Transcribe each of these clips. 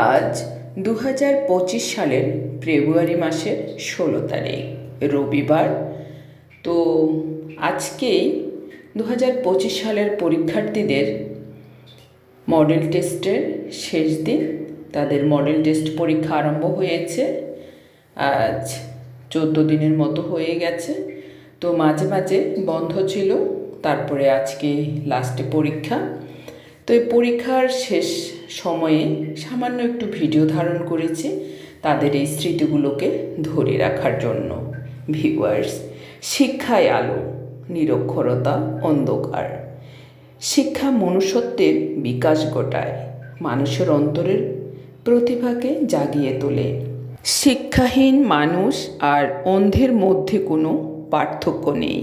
আজ দু হাজার পঁচিশ সালের ফেব্রুয়ারি মাসের ষোলো তারিখ, রবিবার। তো আজকেই দু হাজার পঁচিশ সালের পরীক্ষার্থীদের মডেল টেস্টের শেষ দিন। তাদের মডেল টেস্ট পরীক্ষা আরম্ভ হয়েছে। আজ চোদ্দ দিনের মতো হয়ে গেছে। তো মাঝে মাঝে বন্ধ ছিল। তারপরে আজকে লাস্টে পরীক্ষা। তো এই পরীক্ষার শেষ সময়ে সামান্য একটু ভিডিও ধারণ করেছি তাদের এই স্মৃতিগুলোকে ধরে রাখার জন্য। ভিউয়ার্স, শিক্ষায় আলো, নিরক্ষরতা, অন্ধকার। শিক্ষা মনুষ্যত্বের বিকাশ ঘটায়, মানুষের অন্তরের প্রতিভাকে জাগিয়ে তোলে। শিক্ষাহীন মানুষ আর অন্ধের মধ্যে কোনো পার্থক্য নেই।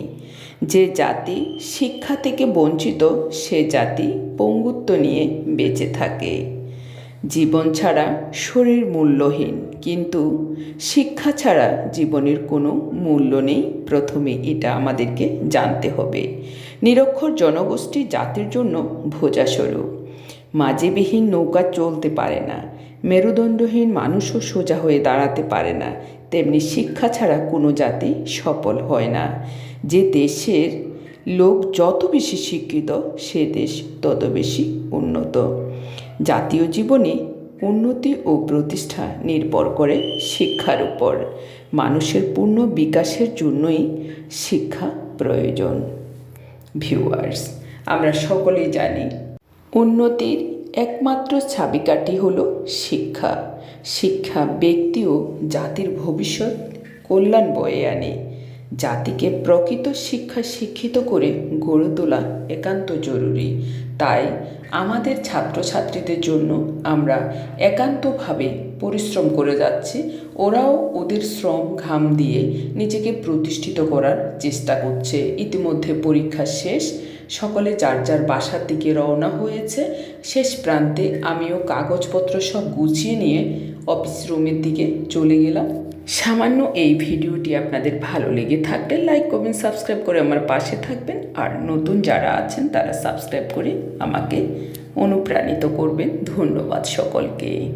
যে জাতি শিক্ষা থেকে বঞ্চিত, সে জাতি পঙ্গুত্ব নিয়ে বেঁচে থাকে। জীবন ছাড়া শরীর মূল্যহীন, কিন্তু শিক্ষা ছাড়া জীবনের কোনো মূল্য নেই। প্রথমে এটা আমাদেরকে জানতে হবে। নিরক্ষর জনগোষ্ঠী জাতির জন্য ভোজাস্বরূপ। মাঝেবিহীন নৌকা চলতে পারে না। মেরুদণ্ডহীন মানুষও সোজা হয়ে দাঁড়াতে পারে না। তেমনি শিক্ষা ছাড়া কোনো জাতি সফল হয় না। যে দেশের লোক যত বেশি শিক্ষিত, সে দেশ তত বেশি উন্নত। জাতীয় জীবনে উন্নতি ও প্রতিষ্ঠা নির্ভর করে শিক্ষার উপর। মানুষের পূর্ণ বিকাশের জন্যই শিক্ষা প্রয়োজন। ভিউয়ার্স, আমরা সকলেই জানি, উন্নতির একমাত্র চাবিকাঠি হল শিক্ষা। শিক্ষা ব্যক্তি ও জাতির ভবিষ্যৎ কল্যাণ বয়ে আনে। জাতিকে প্রকৃত শিক্ষা শিক্ষিত করে গড়ে তোলা একান্ত জরুরি। তাই আমাদের ছাত্রছাত্রীদের জন্য আমরা একান্তভাবে পরিশ্রম করে যাচ্ছি। ওরাও ওদের শ্রম ঘাম দিয়ে নিজেকে প্রতিষ্ঠিত করার চেষ্টা করছে। ইতিমধ্যে পরীক্ষা শেষ। সকলে যার যার বাসার দিকে রওনা হয়েছে। শেষ প্রান্তে আমিও কাগজপত্র সব গুছিয়ে নিয়ে অফিস রুমের দিকে চলে গেলাম। সামান্য এই ভিডিওটি আপনাদের ভালো লেগে থাকলে লাইক, কমেন্ট, সাবস্ক্রাইব করে আমার পাশে থাকবেন। আর নতুন যারা আছেন তারা সাবস্ক্রাইব করে আমাকে অনুপ্রাণিত করবেন। ধন্যবাদ সকলকে।